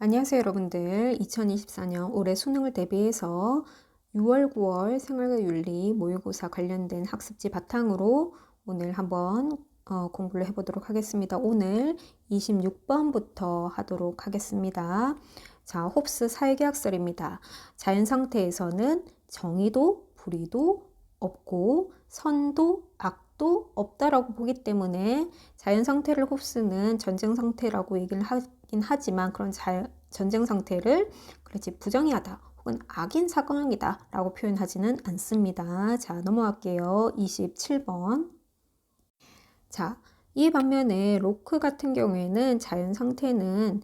안녕하세요, 여러분들. 2024년 올해 수능을 대비해서 6월, 9월 생활과 윤리 모의고사 관련된 학습지 바탕으로 오늘 한번 어, 공부를 해보도록 하겠습니다. 오늘 26번부터 하도록 하겠습니다. 자, 홉스 사회계약설입니다. 자연 상태에서는 정의도 불의도 없고 선도 악도 없다라고 보기 때문에 자연 상태를 홉스는 전쟁 상태라고 얘기를 하 긴 하지만 그런 자, 전쟁 상태를 그렇지 부정의하다 혹은 악인 사건이다 라고 표현하지는 않습니다. 자 넘어갈게요. 27번 자, 이 반면에 로크 같은 경우에는 자연 상태는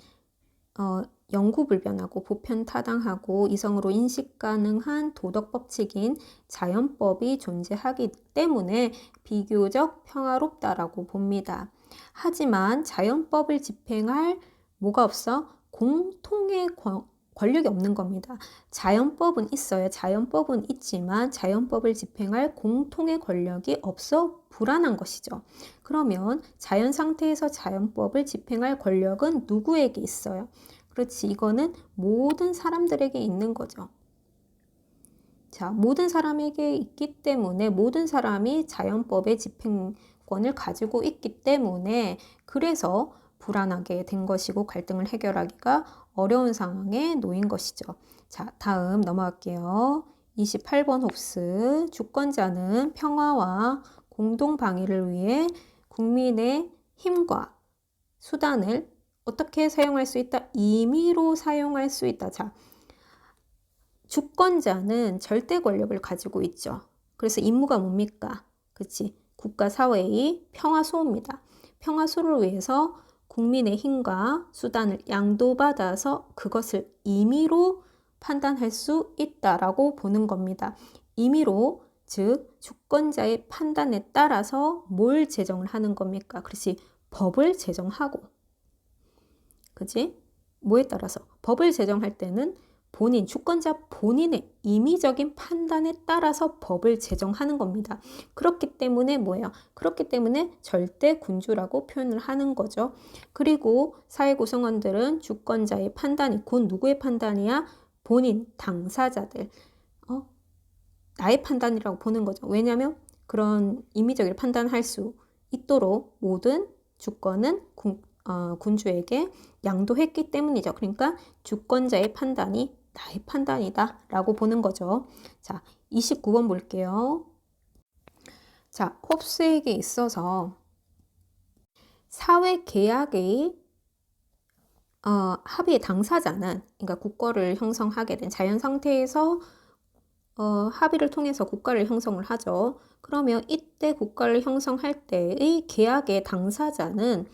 어, 영구불변하고 보편타당하고 이성으로 인식 가능한 도덕 법칙인 자연법이 존재하기 때문에 비교적 평화롭다라고 봅니다. 하지만 자연법을 집행할 뭐가 없어? 공통의 권 력이 없는 겁니다. 자연법은 있어요. 자연법은 있지만 자연법을 집행할 공통의 권력이 없어 불안한 것이죠. 그러면 자연 상태에서 자연법을 집행할 권력은 누구에게 있어요? 그렇지. 이거는 모든 사람들에게 있는 거죠. 자, 모든 사람에게 있기 때문에 모든 사람이 자연법의 집행권을 가지고 있기 때문에 그래서 불안하게 된 것이고 갈등을 해결하기가 어려운 상황에 놓인 것이죠. 자, 다음 넘어갈게요. 28번 홉스 주권자는 평화와 공동 방위를 위해 국민의 힘과 수단을 어떻게 사용할 수 있다? 임의로 사용할 수 있다. 자, 주권자는 절대 권력을 가지고 있죠. 그래서 임무가 뭡니까? 그치? 국가 사회의 평화소입니다. 평화소를 위해서 국민의 힘과 수단을 양도받아서 그것을 임의로 판단할 수 있다라고 보는 겁니다. 임의로 즉 주권자의 판단에 따라서 뭘 제정을 하는 겁니까? 그렇지 법을 제정하고 그지? 뭐에 따라서 법을 제정할 때는 본인, 주권자 본인의 임의적인 판단에 따라서 법을 제정하는 겁니다. 그렇기 때문에 뭐예요? 그렇기 때문에 절대 군주라고 표현을 하는 거죠. 그리고 사회 구성원들은 주권자의 판단이 곧 누구의 판단이야? 본인, 당사자들. 어? 나의 판단이라고 보는 거죠. 왜냐하면 그런 임의적인 판단할 수 있도록 모든 주권은 군, 어, 군주에게 양도했기 때문이죠. 그러니까 주권자의 판단이 나의 판단이다 라고 보는 거죠. 자, 29번 볼게요. 자, 홉스에게 있어서 사회 계약의 어, 합의의 당사자는 그러니까 국가를 형성하게 된 자연 상태에서 어, 합의를 통해서 국가를 형성을 하죠. 그러면 이때 국가를 형성할 때의 계약의 당사자는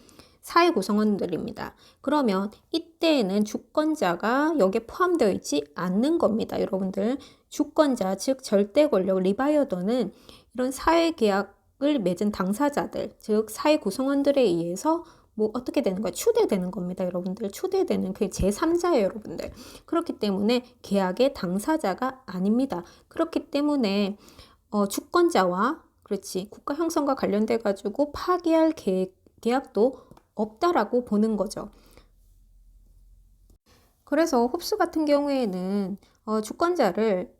사회 구성원들입니다. 그러면 이때에는 주권자가 여기에 포함되어 있지 않는 겁니다. 여러분들 주권자 즉 절대 권력 리바이어더는 이런 사회 계약을 맺은 당사자들 즉 사회 구성원들에 의해서 뭐 어떻게 되는 거예요? 추대되는 겁니다, 여러분들. 추대되는 그 제3자예요, 여러분들. 그렇기 때문에 계약의 당사자가 아닙니다. 그렇기 때문에 어, 주권자와 그렇지 국가 형성과 관련돼 가지고 파기할 계획, 계약도 없다라고 보는 거죠. 그래서 홉스 같은 경우에는 어, 주권자를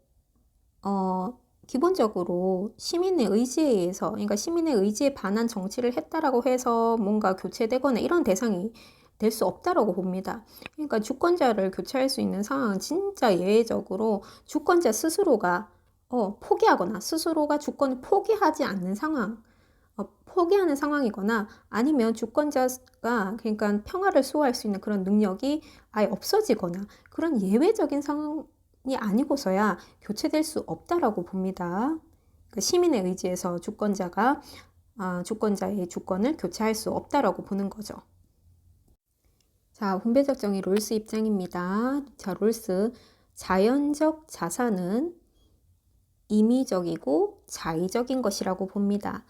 어, 기본적으로 시민의 의지에 의해서, 그러니까 시민의 의지에 반한 정치를 했다라고 해서 뭔가 교체되거나 이런 대상이 될 수 없다라고 봅니다. 그러니까 주권자를 교체할 수 있는 상황은 진짜 예외적으로 주권자 스스로가 어, 포기하거나 스스로가 주권을 포기하지 않는 상황, 어, 포기하는 상황이거나 아니면 주권자가 그러니까 평화를 수호할 수 있는 그런 능력이 아예 없어지거나 그런 예외적인 상황이 아니고서야 교체될 수 없다라고 봅니다. 그 시민의 의지에서 주권자가 아, 주권자의 주권을 교체할 수 없다라고 보는 거죠. 자, 분배적 정의 롤스 입장입니다. 자, 롤스 자연적 자산은 임의적이고 자의적인 것이라고 봅니다.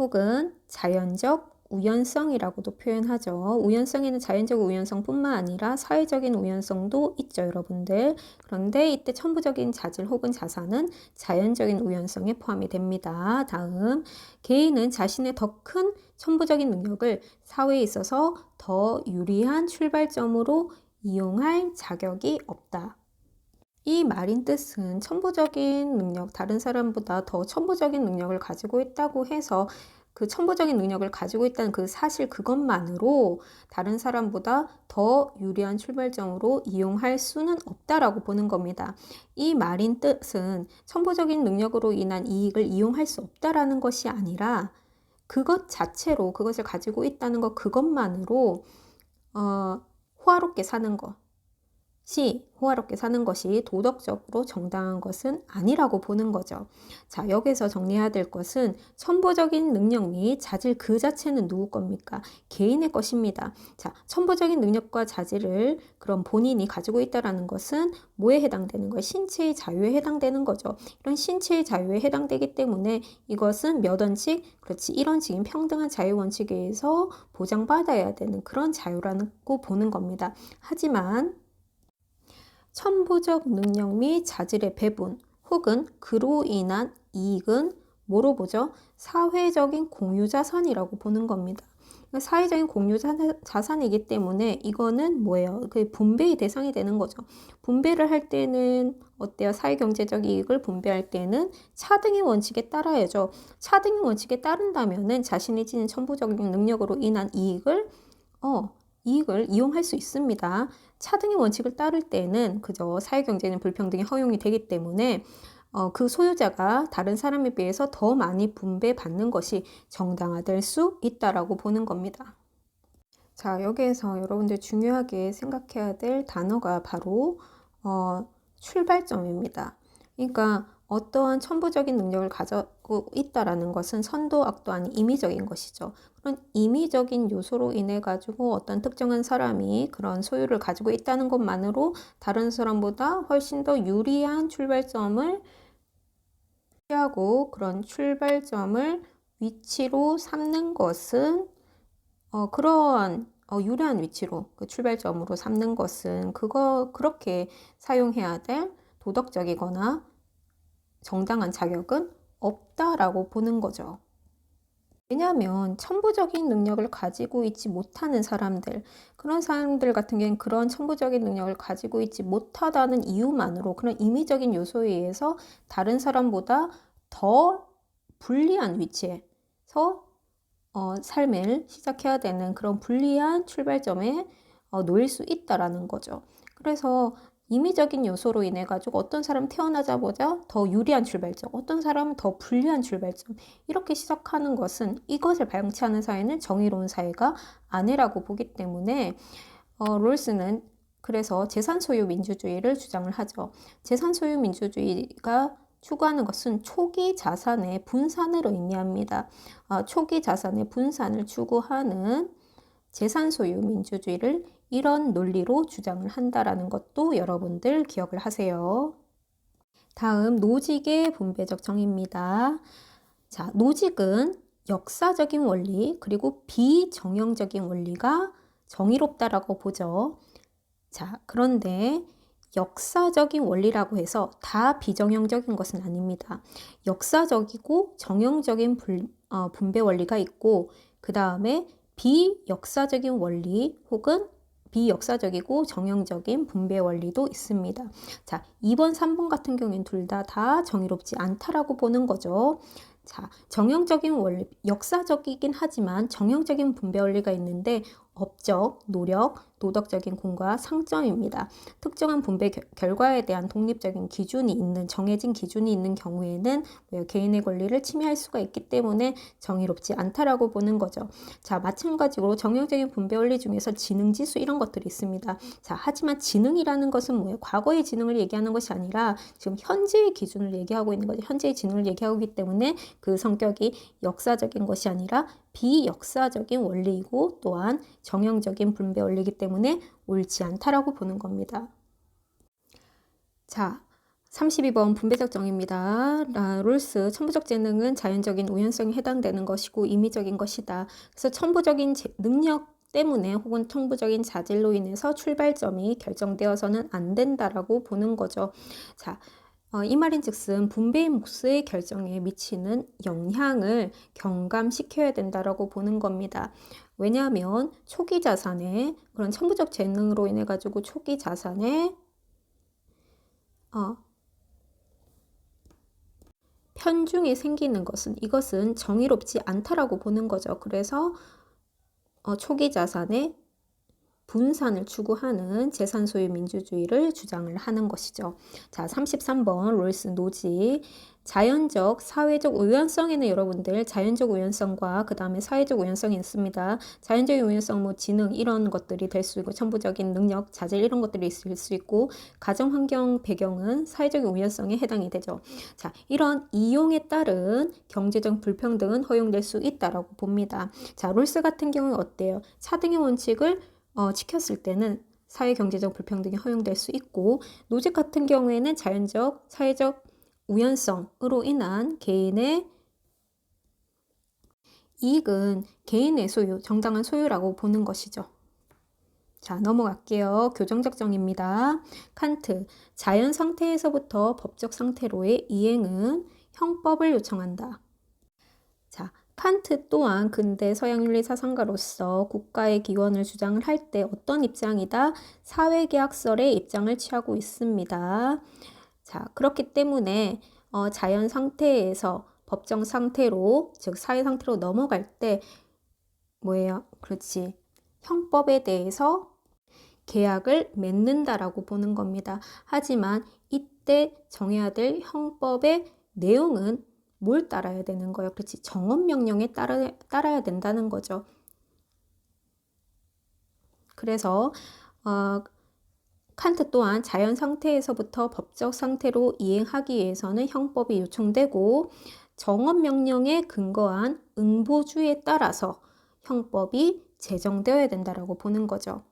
혹은 자연적 우연성이라고도 표현하죠. 우연성에는 자연적 우연성뿐만 아니라 사회적인 우연성도 있죠, 여러분들. 그런데 이때 천부적인 자질 혹은 자산은 자연적인 우연성에 포함이 됩니다. 다음, 개인은 자신의 더 큰 천부적인 능력을 사회에 있어서 더 유리한 출발점으로 이용할 자격이 없다. 이 말인 뜻은 천부적인 능력, 다른 사람보다 더 천부적인 능력을 가지고 있다고 해서 그 천부적인 능력을 가지고 있다는 그 사실 그것만으로 다른 사람보다 더 유리한 출발점으로 이용할 수는 없다라고 보는 겁니다. 이 말인 뜻은 천부적인 능력으로 인한 이익을 이용할 수 없다라는 것이 아니라 그것 자체로 그것을 가지고 있다는 것 그것만으로 어, 호화롭게 사는 것, 시 호화롭게 사는 것이 도덕적으로 정당한 것은 아니라고 보는 거죠. 자, 여기서 정리해야 될 것은 천부적인 능력 및 자질 그 자체는 누구 겁니까? 개인의 것입니다. 자, 천부적인 능력과 자질을 그럼 본인이 가지고 있다라는 것은 뭐에 해당되는 거예요? 신체의 자유에 해당되는 거죠. 이런 신체의 자유에 해당되기 때문에 이것은 몇 원칙? 그렇지. 1원칙인 평등한 자유 원칙에 의해서 보장받아야 되는 그런 자유라고 보는 겁니다. 하지만 천부적 능력 및 자질의 배분 혹은 그로 인한 이익은 뭐로 보죠? 사회적인 공유자산이라고 보는 겁니다. 그러니까 사회적인 공유 자산이기 때문에 이거는 뭐예요? 그 분배의 대상이 되는 거죠. 분배를 할 때는 어때요? 사회경제적 이익을 분배할 때는 차등의 원칙에 따라야죠. 차등의 원칙에 따른다면은 자신이 지닌 천부적인 능력으로 인한 이익을 어 이익을 이용할 수 있습니다. 차등의 원칙을 따를 때는 그저 사회경제는 불평등이 허용이 되기 때문에 어, 그 소유자가 다른 사람에 비해서 더 많이 분배받는 것이 정당화될 수 있다라고 보는 겁니다. 자, 여기에서 여러분들 중요하게 생각해야 될 단어가 바로 어, 출발점입니다. 그러니까 어떠한 천부적인 능력을 가지고 있다라는 것은 선도 악도 아닌 임의적인 것이죠. 그런 임의적인 요소로 인해 가지고 어떤 특정한 사람이 그런 소유를 가지고 있다는 것만으로 다른 사람보다 훨씬 더 유리한 출발점을 하고 그런 출발점을 위치로 삼는 것은 어, 그런 어, 유리한 위치로 그 출발점으로 삼는 것은 그거 그렇게 사용해야 될 도덕적이거나 정당한 자격은 없다라고 보는 거죠. 왜냐하면 천부적인 능력을 가지고 있지 못하는 사람들, 그런 사람들 같은 경우는 그런 천부적인 능력을 가지고 있지 못하다는 이유만으로 그런 임의적인 요소에 의해서 다른 사람보다 더 불리한 위치에서 어, 삶을 시작해야 되는 그런 불리한 출발점에 어, 놓일 수 있다라는 거죠. 그래서 임의적인 요소로 인해 가지고 어떤 사람 태어나자마자 더 유리한 출발점, 어떤 사람은 더 불리한 출발점 이렇게 시작하는 것은 이것을 방치하는 사회는 정의로운 사회가 아니라고 보기 때문에 어, 롤스는 그래서 재산 소유 민주주의를 주장을 하죠. 재산 소유 민주주의가 추구하는 것은 초기 자산의 분산을 의미합니다. 어, 초기 자산의 분산을 추구하는 재산 소유 민주주의를 이런 논리로 주장을 한다라는 것도 여러분들 기억을 하세요. 다음 노직의 분배적 정의입니다. 자, 노직은 역사적인 원리 그리고 비정형적인 원리가 정의롭다라고 보죠. 자, 그런데 역사적인 원리라고 해서 다 비정형적인 것은 아닙니다. 역사적이고 정형적인 불, 어, 분배 원리가 있고 그 다음에 비역사적인 원리 혹은 비역사적이고 정형적인 분배 원리도 있습니다. 자, 2번, 3번 같은 경우에는 둘다 다 정의롭지 않다라고 보는 거죠. 자, 정형적인 원리, 역사적이긴 하지만 정형적인 분배 원리가 있는데 업적, 노력, 도덕적인 공과 상점입니다. 특정한 분배 결과에 대한 독립적인 기준이 있는 정해진 기준이 있는 경우에는 뭐 개인의 권리를 침해할 수가 있기 때문에 정의롭지 않다라고 보는 거죠. 자, 마찬가지로 정형적인 분배 원리 중에서 지능 지수 이런 것들이 있습니다. 자, 하지만 지능이라는 것은 뭐예요? 과거의 지능을 얘기하는 것이 아니라 지금 현재의 기준을 얘기하고 있는 거죠. 현재의 지능을 얘기하고 있기 때문에 그 성격이 역사적인 것이 아니라 비역사적인 원리이고 또한 정형적인 분배 원리이기 때문에 옳지 않다라고 보는 겁니다. 자, 32번 분배적 정의입니다. 라, 롤스, 천부적 재능은 자연적인 우연성에 해당되는 것이고 임의적인 것이다. 그래서 천부적인 제, 능력 때문에 혹은 천부적인 자질로 인해서 출발점이 결정되어서는 안 된다라고 보는 거죠. 자, 어, 이 말인 즉슨 분배의 몫의 결정에 미치는 영향을 경감시켜야 된다라고 보는 겁니다. 왜냐하면 초기 자산에 그런 천부적 재능으로 인해 가지고 초기 자산에 어, 편중이 생기는 것은 이것은 정의롭지 않다라고 보는 거죠. 그래서 어, 초기 자산의 분산을 추구하는 재산 소유 민주주의를 주장을 하는 것이죠. 자, 33번 롤스 노지 자연적, 사회적 우연성에는 여러분들 자연적 우연성과 그 다음에 사회적 우연성이 있습니다. 자연적인 우연성, 뭐 지능 이런 것들이 될 수 있고 천부적인 능력, 자질 이런 것들이 있을 수 있고 가정 환경 배경은 사회적인 우연성에 해당이 되죠. 자, 이런 이용에 따른 경제적 불평등은 허용될 수 있다라고 봅니다. 자, 롤스 같은 경우는 어때요? 차등의 원칙을 어, 지켰을 때는 사회 경제적 불평등이 허용될 수 있고 노직 같은 경우에는 자연적, 사회적 우연성으로 인한 개인의 이익은 개인의 소유, 정당한 소유라고 보는 것이죠. 자, 넘어갈게요. 교정적 정입니다. 칸트, 자연 상태에서부터 법적 상태로의 이행은 형법을 요청한다. 자, 칸트 또한 근대 서양윤리 사상가로서 국가의 기원을 주장을 할 때 어떤 입장이다? 사회계약설의 입장을 취하고 있습니다. 자, 그렇기 때문에 어, 자연 상태에서 법정 상태로, 즉 사회 상태로 넘어갈 때 뭐예요? 그렇지. 형법에 대해서 계약을 맺는다라고 보는 겁니다. 하지만 이때 정해야 될 형법의 내용은 뭘 따라야 되는 거예요? 그렇지. 정원 명령에 따라, 따라야 된다는 거죠. 그래서 어, 칸트 또한 자연 상태에서부터 법적 상태로 이행하기 위해서는 형법이 요청되고 정원 명령에 근거한 응보주에 따라서 형법이 제정되어야 된다라고 보는 거죠.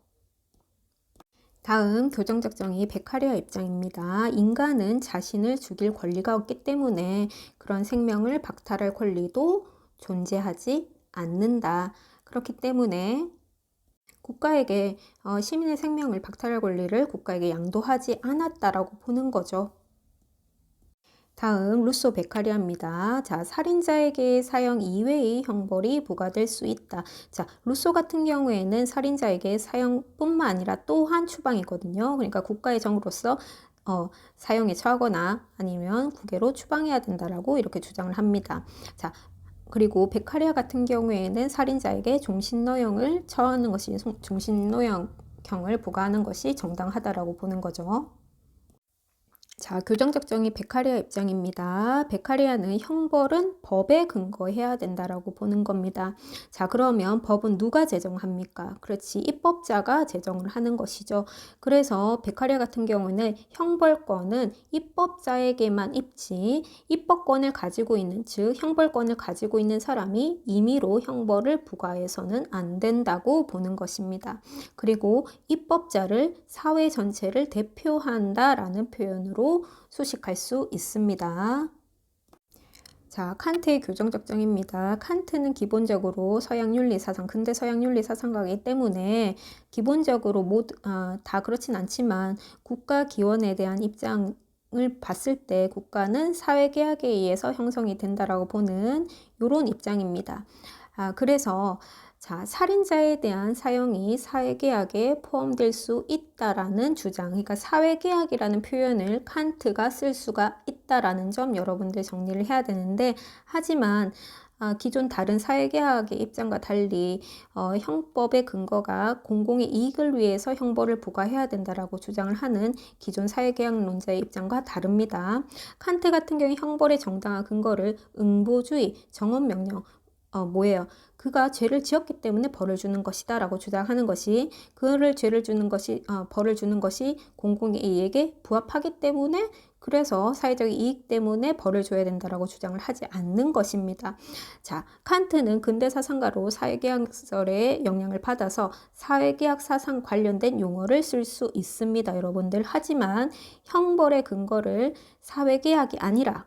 다음 교정적 정의 베카리아 입장입니다. 인간은 자신을 죽일 권리가 없기 때문에 그런 생명을 박탈할 권리도 존재하지 않는다. 그렇기 때문에 국가에게 어, 시민의 생명을 박탈할 권리를 국가에게 양도하지 않았다라고 보는 거죠. 다음 루소 베카리아입니다. 자, 살인자에게 사형 이외의 형벌이 부과될 수 있다. 자, 루소 같은 경우에는 살인자에게 사형뿐만 아니라 또한 추방이거든요. 그러니까 국가의 정으로서 어, 사형에 처하거나 아니면 국외로 추방해야 된다라고 이렇게 주장을 합니다. 자, 그리고 베카리아 같은 경우에는 살인자에게 종신노형을 처하는 것이 종신노형 형을 부과하는 것이 정당하다라고 보는 거죠. 자, 교정적 정의 베카리아 입장입니다. 베카리아는 형벌은 법에 근거해야 된다라고 보는 겁니다. 자, 그러면 법은 누가 제정합니까? 그렇지, 입법자가 제정을 하는 것이죠. 그래서 베카리아 같은 경우는 형벌권은 입법자에게만 입지, 입법권을 가지고 있는, 즉 형벌권을 가지고 있는 사람이 임의로 형벌을 부과해서는 안 된다고 보는 것입니다. 그리고 입법자를 사회 전체를 대표한다라는 표현으로 수식할 수 있습니다. 자, 칸트의 교정적 정입니다. 칸트는 기본적으로 서양 윤리 사상, 근대 서양 윤리 사상가이기 때문에 기본적으로 모두 아, 다 그렇진 않지만 국가 기원에 대한 입장을 봤을 때 국가는 사회 계약에 의해서 형성이 된다라고 보는 이런 입장입니다. 아, 그래서 자, 살인자에 대한 사형이 사회계약에 포함될 수 있다라는 주장, 그러니까 사회계약이라는 표현을 칸트가 쓸 수가 있다라는 점 여러분들 정리를 해야 되는데, 하지만 아, 기존 다른 사회계약의 입장과 달리 어, 형법의 근거가 공공의 이익을 위해서 형벌을 부과해야 된다라고 주장을 하는 기존 사회계약론자의 입장과 다릅니다. 칸트 같은 경우 형벌의 정당한 근거를 응보주의, 정언명령, 어, 뭐예요? 그가 죄를 지었기 때문에 벌을 주는 것이다라고 주장하는 것이 그를 죄를 주는 것이 어, 벌을 주는 것이 공공의 이익에 부합하기 때문에 그래서 사회적 이익 때문에 벌을 줘야 된다라고 주장을 하지 않는 것입니다. 자, 칸트는 근대 사상가로 사회계약설의 영향을 받아서 사회계약 사상 관련된 용어를 쓸 수 있습니다, 여러분들. 하지만 형벌의 근거를 사회계약이 아니라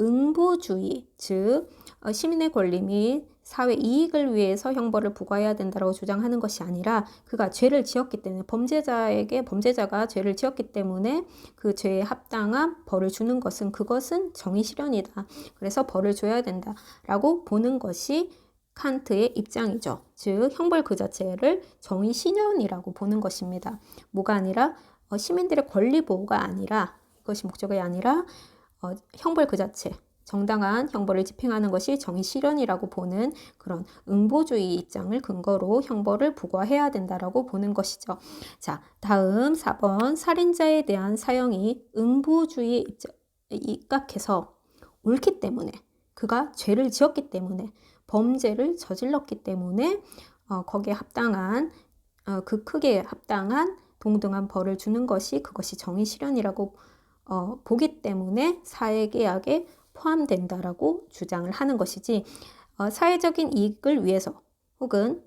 응보주의, 즉 어, 시민의 권리 및 사회 이익을 위해서 형벌을 부과해야 된다고 주장하는 것이 아니라 그가 죄를 지었기 때문에 범죄자에게 범죄자가 죄를 지었기 때문에 그 죄에 합당한 벌을 주는 것은 그것은 정의 실현이다. 그래서 벌을 줘야 된다라고 보는 것이 칸트의 입장이죠. 즉 형벌 그 자체를 정의 신현이라고 보는 것입니다. 뭐가 아니라 어, 시민들의 권리 보호가 아니라 이것이 목적이 아니라 어, 형벌 그 자체 정당한 형벌을 집행하는 것이 정의 실현이라고 보는 그런 응보주의 입장을 근거로 형벌을 부과해야 된다라고 보는 것이죠. 자, 다음 4번 살인자에 대한 사형이 응보주의 입장, 입각해서 옳기 때문에 그가 죄를 지었기 때문에 범죄를 저질렀기 때문에 어, 거기에 합당한 어, 그 크기에 합당한 동등한 벌을 주는 것이 그것이 정의 실현이라고 어, 보기 때문에 사회계약에 포함된다라고 주장을 하는 것이지 어, 사회적인 이익을 위해서 혹은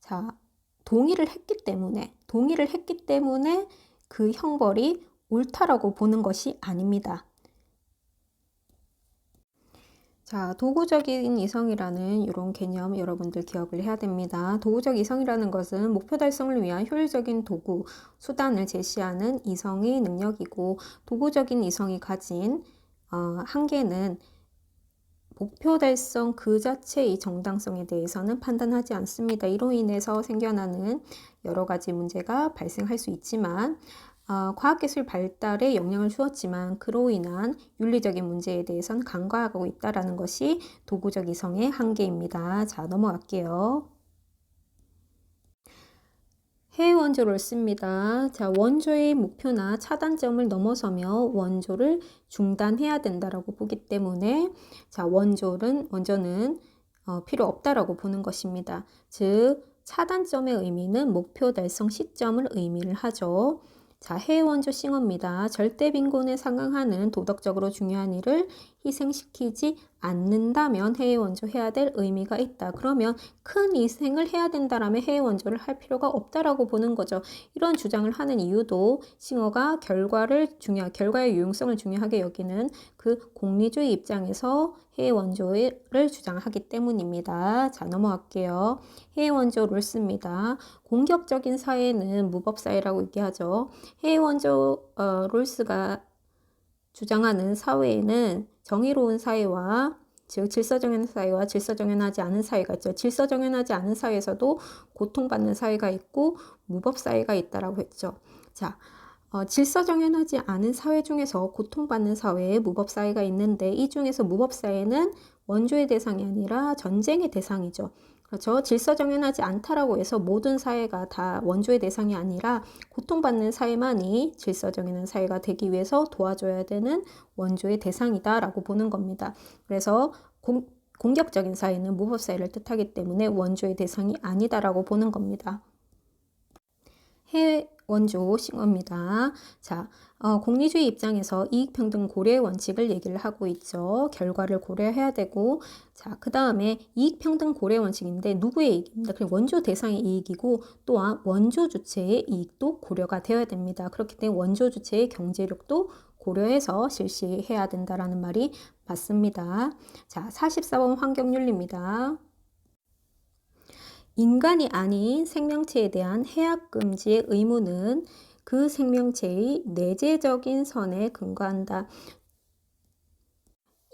자 동의를 했기 때문에 동의를 했기 때문에 그 형벌이 옳다라고 보는 것이 아닙니다. 자, 도구적인 이성이라는 이런 개념 여러분들 기억을 해야 됩니다. 도구적 이성이라는 것은 목표 달성을 위한 효율적인 도구, 수단을 제시하는 이성의 능력이고 도구적인 이성이 가진 어, 한계는 목표 달성 그 자체의 정당성에 대해서는 판단하지 않습니다. 이로 인해서 생겨나는 여러 가지 문제가 발생할 수 있지만 어, 과학기술 발달에 영향을 주었지만 그로 인한 윤리적인 문제에 대해서는 간과하고 있다는 것이 도구적 이성의 한계입니다. 자, 넘어갈게요. 해외 원조를 씁니다. 자, 원조의 목표나 차단점을 넘어서며 원조를 중단해야 된다라고 보기 때문에 자, 원조는 원조는 어, 필요 없다라고 보는 것입니다. 즉 차단점의 의미는 목표 달성 시점을 의미를 하죠. 자, 해원조 싱어입니다. 절대 빈곤에 상응하는 도덕적으로 중요한 일을 희생시키지 않는다면 해외 원조 해야 될 의미가 있다. 그러면 큰 희생을 해야 된다라면 해외 원조를 할 필요가 없다라고 보는 거죠. 이런 주장을 하는 이유도 싱어가 결과를 중요 결과의 유용성을 중요하게 여기는 그 공리주의 입장에서 해외 원조를 주장하기 때문입니다. 자, 넘어갈게요. 해외 원조를 씁니다. 공격적인 사회는 무법 사회라고 얘기하죠. 해외 원조 어, 롤스가 주장하는 사회에는 정의로운 사회와 즉 질서정연한 사회와 질서정연하지 않은 사회가 있죠. 질서정연하지 않은 사회에서도 고통받는 사회가 있고 무법 사회가 있다라고 했죠. 자, 어, 질서정연하지 않은 사회 중에서 고통받는 사회에 무법 사회가 있는데 이 중에서 무법 사회는 원조의 대상이 아니라 전쟁의 대상이죠. 그렇죠. 질서정연하지 않다라고 해서 모든 사회가 다 원조의 대상이 아니라 고통받는 사회만이 질서정연한 사회가 되기 위해서 도와줘야 되는 원조의 대상이다라고 보는 겁니다. 그래서 공, 공격적인 사회는 무법 사회를 뜻하기 때문에 원조의 대상이 아니다라고 보는 겁니다. 해외 원조 싱어입니다. 자, 어, 공리주의 입장에서 이익평등 고려 원칙을 얘기를 하고 있죠. 결과를 고려해야 되고, 자, 그 다음에 이익평등 고려 원칙인데 누구의 이익입니다. 그 원조 대상의 이익이고 또한 원조 주체의 이익도 고려가 되어야 됩니다. 그렇기 때문에 원조 주체의 경제력도 고려해서 실시해야 된다라는 말이 맞습니다. 자, 44번 환경윤리입니다. 인간이 아닌 생명체에 대한 해악 금지의 의무는 그 생명체의 내재적인 선에 근거한다.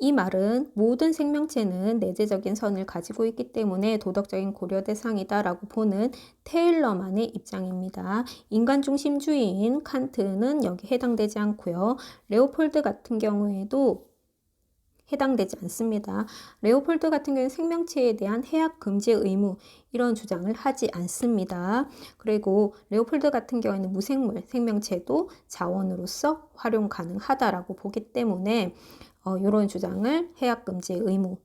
이 말은 모든 생명체는 내재적인 선을 가지고 있기 때문에 도덕적인 고려 대상이다라고 보는 테일러만의 입장입니다. 인간 중심주의인 칸트는 여기 해당되지 않고요. 레오폴드 같은 경우에도 해당되지 않습니다. 레오폴드 같은 경우는 생명체에 대한 해악 금지 의무 이런 주장을 하지 않습니다. 그리고 레오폴드 같은 경우에는 무생물 생명체도 자원으로서 활용 가능하다라고 보기 때문에 어, 이런 주장을 해악 금지 의무를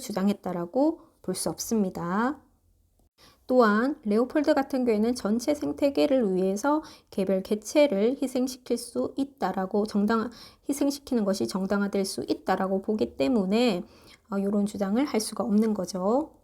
주장했다라고 볼 수 없습니다. 또한 레오폴드 같은 경우에는 전체 생태계를 위해서 개별 개체를 희생시킬 수 있다라고 정당 희생시키는 것이 정당화될 수 있다라고 보기 때문에 이런 어, 주장을 할 수가 없는 거죠.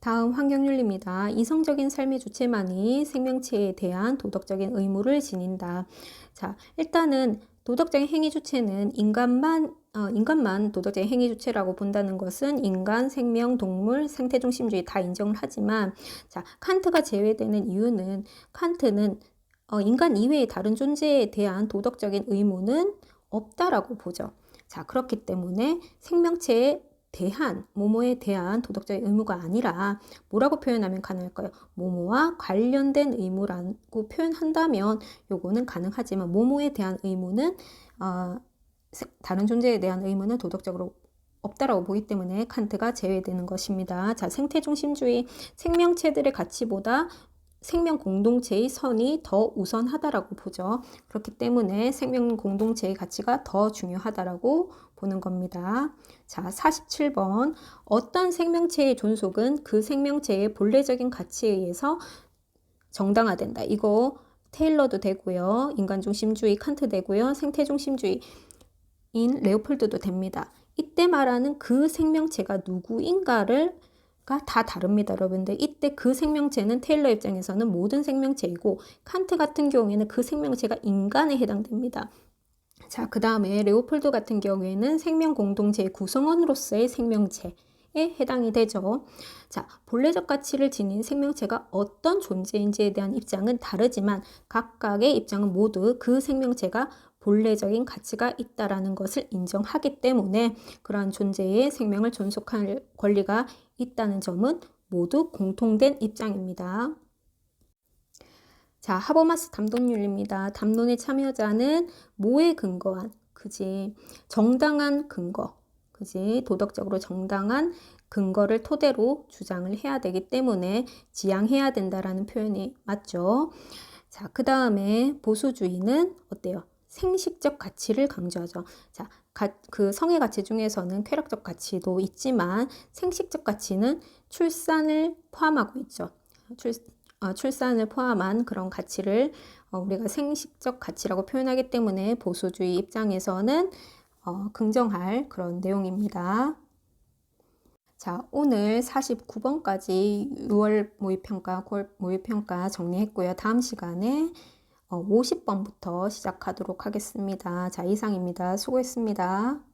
다음 환경윤리입니다. 이성적인 삶의 주체만이 생명체에 대한 도덕적인 의무를 지닌다. 자, 일단은 도덕적인 행위 주체는 인간만 어, 인간만 도덕적인 행위 주체라고 본다는 것은 인간, 생명, 동물, 생태 중심주의 다 인정을 하지만 자 칸트가 제외되는 이유는 칸트는 어, 인간 이외의 다른 존재에 대한 도덕적인 의무는 없다라고 보죠. 자, 그렇기 때문에 생명체에 대한 모모에 대한 도덕적 의무가 아니라 뭐라고 표현하면 가능할까요? 모모와 관련된 의무라고 표현한다면 요거는 가능하지만 모모에 대한 의무는 어, 다른 존재에 대한 의무는 도덕적으로 없다라고 보기 때문에 칸트가 제외되는 것입니다. 자, 생태 중심주의 생명체들의 가치보다 생명 공동체의 선이 더 우선하다라고 보죠. 그렇기 때문에 생명 공동체의 가치가 더 중요하다라고 보는 겁니다. 자, 47번. 어떤 생명체의 존속은 그 생명체의 본래적인 가치에 의해서 정당화된다. 이거 테일러도 되고요. 인간 중심주의 칸트 되고요. 생태 중심주의인 레오폴드도 됩니다. 이때 말하는 그 생명체가 누구인가를 다 다릅니다, 여러분들. 이때 그 생명체는 테일러 입장에서는 모든 생명체이고 칸트 같은 경우에는 그 생명체가 인간에 해당됩니다. 자, 그 다음에 레오폴드 같은 경우에는 생명 공동체의 구성원으로서의 생명체 에 해당이 되죠. 자, 본래적 가치를 지닌 생명체가 어떤 존재인지에 대한 입장은 다르지만 각각의 입장은 모두 그 생명체가 본래적인 가치가 있다라는 것을 인정하기 때문에 그러한 존재의 생명을 존속할 권리가 있다는 점은 모두 공통된 입장입니다. 자, 하버마스 담론윤리입니다. 담론의 참여자는 뭐에 근거한, 그지? 정당한 근거, 그지? 도덕적으로 정당한 근거를 토대로 주장을 해야 되기 때문에 지향해야 된다라는 표현이 맞죠. 자, 그 다음에 보수주의는 어때요? 생식적 가치를 강조하죠. 자, 가, 그 성의 가치 중에서는 쾌락적 가치도 있지만 생식적 가치는 출산을 포함하고 있죠. 출, 어, 출산을 포함한 그런 가치를 어, 우리가 생식적 가치라고 표현하기 때문에 보수주의 입장에서는 어, 긍정할 그런 내용입니다. 자, 오늘 49번까지 6월 모의평가, 9월 모의평가 정리했고요. 다음 시간에 50번부터 어, 시작하도록 하겠습니다. 자, 이상입니다. 수고했습니다.